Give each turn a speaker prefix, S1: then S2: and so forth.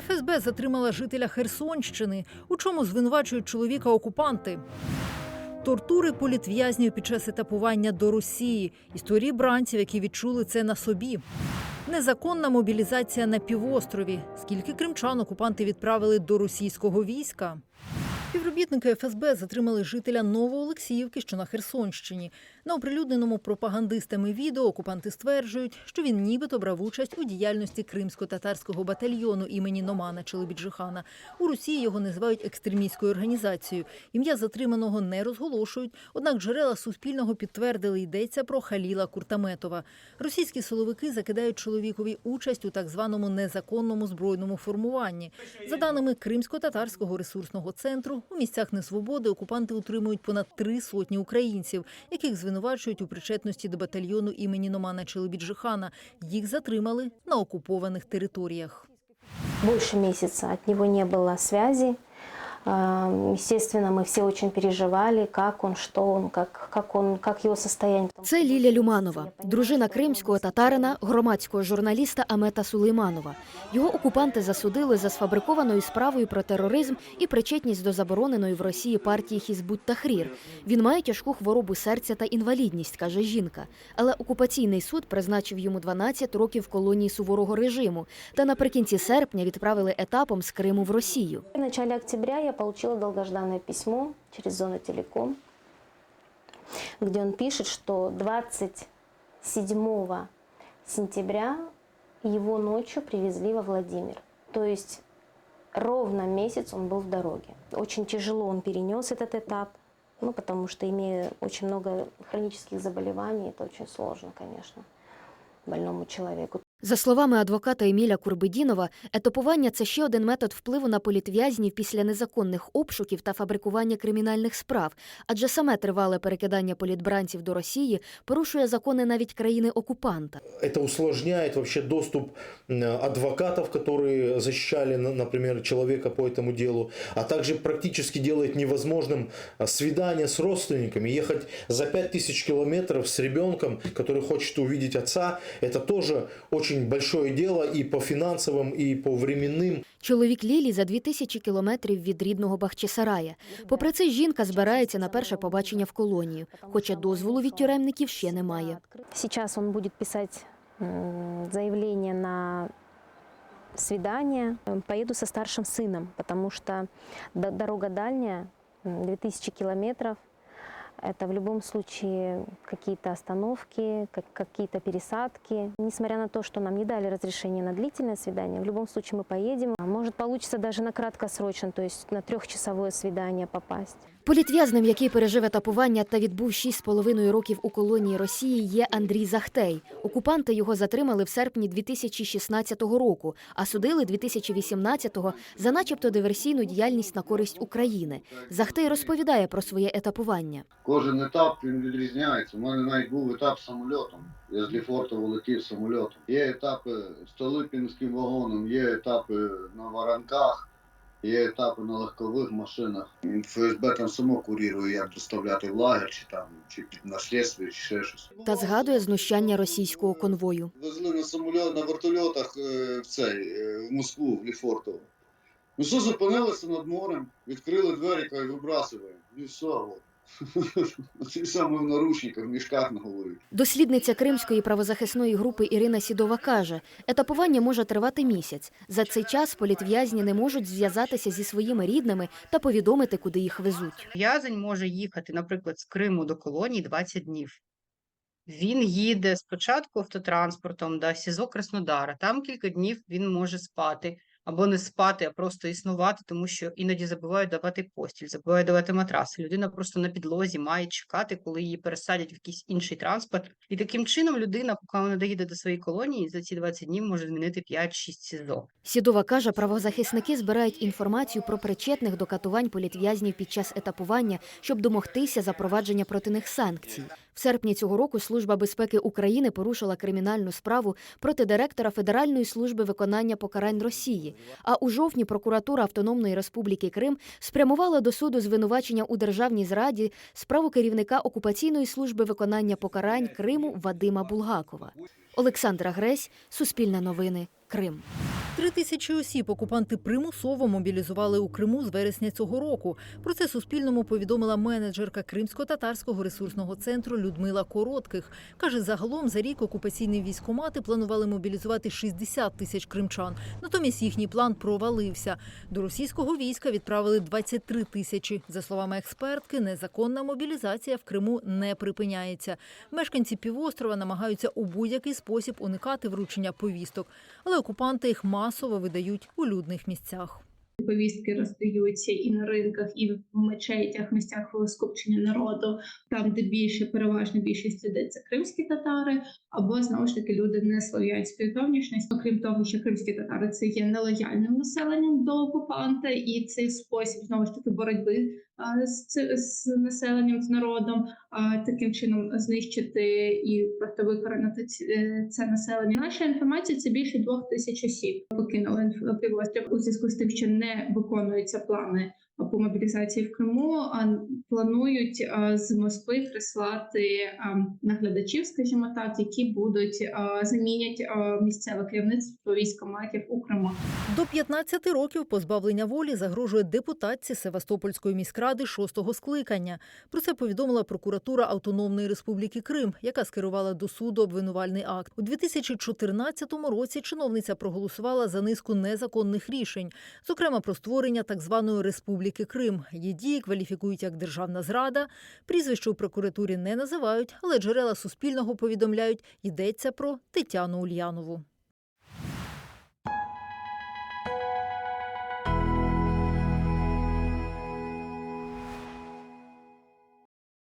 S1: ФСБ затримала жителя Херсонщини, у чому звинувачують чоловіка окупанти. Тортури політв'язнів під час етапування до Росії, історії бранців, які відчули це на собі. Незаконна мобілізація на півострові. Скільки кримчан окупанти відправили до російського війська? Співробітники ФСБ затримали жителя Новоолексіївки, що на Херсонщині. На оприлюдненому пропагандистами відео окупанти стверджують, що він нібито брав участь у діяльності кримсько-татарського батальйону імені Номана Челебіджихана. У Росії його називають екстремістською організацією. Ім'я затриманого не розголошують, однак джерела Суспільного підтвердили, йдеться про Халіла Куртаметова. Російські силовики закидають чоловікові участь у так званому незаконному збройному формуванні. За даними Кримсько-татарського ресурсного центру, у місцях несвободи окупанти утримують понад три сотні українців, яких звинувачують у причетності до батальйону імені Номана Челебіджихана. Їх затримали на окупованих територіях.
S2: Більше місяця від нього не було связи. Естественно, мы все очень переживали, как он, что он, как, как он, как его состояние.
S3: Це Ліля Люманова, дружина кримського татарина, громадського журналіста Амета Сулейманова. Його окупанти засудили за сфабрикованою справою про тероризм і причетність до забороненої в Росії партії Хізбут Тахрір. Він має тяжку хворобу серця та інвалідність, каже жінка. Але окупаційний суд призначив йому 12 років колонії суворого режиму. Та наприкінці серпня відправили етапом з Криму в Росію.
S2: В начале октября я получила долгожданное письмо через Зону Телеком, где он пишет, что 27 сентября его ночью привезли во Владимир. То есть ровно месяц он был в дороге. Очень тяжело он перенес этот этап, ну, потому что имея очень много хронических заболеваний, это очень сложно, конечно, больному человеку.
S3: За словами адвоката Еміля Курбидінова, етапування це ще один метод впливу на політв'язнів після незаконних обшуків та фабрикування кримінальних справ, адже саме тривале перекидання політбранців до Росії порушує закони навіть країни-окупанта.
S4: Это усложняет вообще доступ м, адвокатов, которые защищали, на- например, человека по этому делу, а также практически делает невозможным а, свидание с родственниками. Ехать за 5000 километров с ребенком, который хочет увидеть отца, это тоже очень большое дело и по финансовым, и по временным.
S3: Чоловік Лілі за 2000 кілометрів від рідного Бахчисарая. Попри це, жінка збирається на перше побачення в колонію, хоча дозволу від тюремників ще немає.
S2: Сейчас он будет писать м, заявление на свидание. Э, Поеду со старшим сыном, потому что до- дорога дальняя, м, 2000 километров. Это в любом случае какие-то остановки, какие-то пересадки. Несмотря на то, что нам не дали разрешение на длительное свидание, в любом случае мы поедем. Может получится даже на краткосрочно, то есть на трехчасовое свидание попасть.
S3: Політв'язним, який пережив етапування та відбув 6,5 років у колонії Росії, є Андрій Захтей. Окупанти його затримали в серпні 2016 року, а судили 2018-го за начебто диверсійну діяльність на користь України. Захтей розповідає про своє етапування.
S5: Кожен етап він відрізняється. У мене навіть був етап самольотом. Я з Ліфортова летів самольотом. Є етапи Столипінським вагоном, є етапи на варанках, є етапи на легкових машинах. ФСБ там само курірує, як доставляти в лагер, чи там, чи під наслідство, чи ще щось.
S3: Та згадує знущання російського конвою.
S5: Везли на самоліт на вертольотах е, в цей е, в Москву, в Ліфортово. Ну що, зупинилися над морем, відкрили двері, кажуть, вибрасуємо. І все, от. Ці саме в наручниках, в мішках на голові.
S3: Дослідниця кримської правозахисної групи Ірина Сідова каже, етапування може тривати місяць. За цей час політв'язні не можуть зв'язатися зі своїми рідними та повідомити, куди їх везуть.
S6: В'язень може їхати, наприклад, з Криму до колонії 20 днів. Він їде спочатку автотранспортом до СІЗО Краснодара. Там кілька днів він може спати або не спати, а просто існувати, тому що іноді забувають давати постіль, забувають давати матраси. Людина просто на підлозі має чекати, коли її пересадять в якийсь інший транспорт. І таким чином людина, поки вона доїде до своєї колонії, за ці 20 днів може змінити 5-6 СІЗО.
S3: Сідова каже, правозахисники збирають інформацію про причетних до катувань політв'язнів під час етапування, щоб домогтися запровадження проти них санкцій. Серпні цього року Служба безпеки України порушила кримінальну справу проти директора Федеральної служби виконання покарань Росії. А у жовтні прокуратура Автономної Республіки Крим спрямувала до суду звинувачення у державній зраді справу керівника окупаційної служби виконання покарань Криму Вадима Булгакова. Олександра Гресь, Суспільне новини, Крим.
S1: Три тисячі осіб окупанти примусово мобілізували у Криму з вересня цього року. Про це Суспільному повідомила менеджерка Кримсько-татарського ресурсного центру Людмила Коротких. Каже, загалом за рік окупаційні військомати планували мобілізувати 60 тисяч кримчан. Натомість їхній план провалився. До російського війська відправили 23 тисячі. За словами експертки, незаконна мобілізація в Криму не припиняється. Мешканці півострова намагаються у будь-який спосіб уникати вручення повісток, але окупанти їх масово видають у людних місцях.
S7: Повістки роздаються і на ринках, і в мечетях, місцях скупчення народу, там, де більше переважна більшість людей це кримські татари, або знову ж таки люди не слов'янської зовнішності. Окрім того, що кримські татари це є нелояльним населенням до окупанта, і цей спосіб знову ж таки боротьби з, з населенням з народом, а, таким чином знищити і просто викоренити е, це населення. Наша інформація це більше двох тисяч осіб покинули півострів у зв'язку з тим, що не виконуються плани по мобілізації в Криму. Планують з Москви прислати наглядачів, скажімо так, які будуть замінять місцеве керівництво військоматів у Криму.
S1: До 15 років позбавлення волі загрожує депутатці Севастопольської міськради шостого скликання. Про це повідомила прокуратура Автономної Республіки Крим, яка скерувала до суду обвинувальний акт. У 2014 році чиновниця проголосувала за низку незаконних рішень, зокрема про створення так званої Республіки Крим. Її дії кваліфікують як державна зрада. Прізвище у прокуратурі не називають, але джерела Суспільного повідомляють, йдеться про Тетяну Ульянову.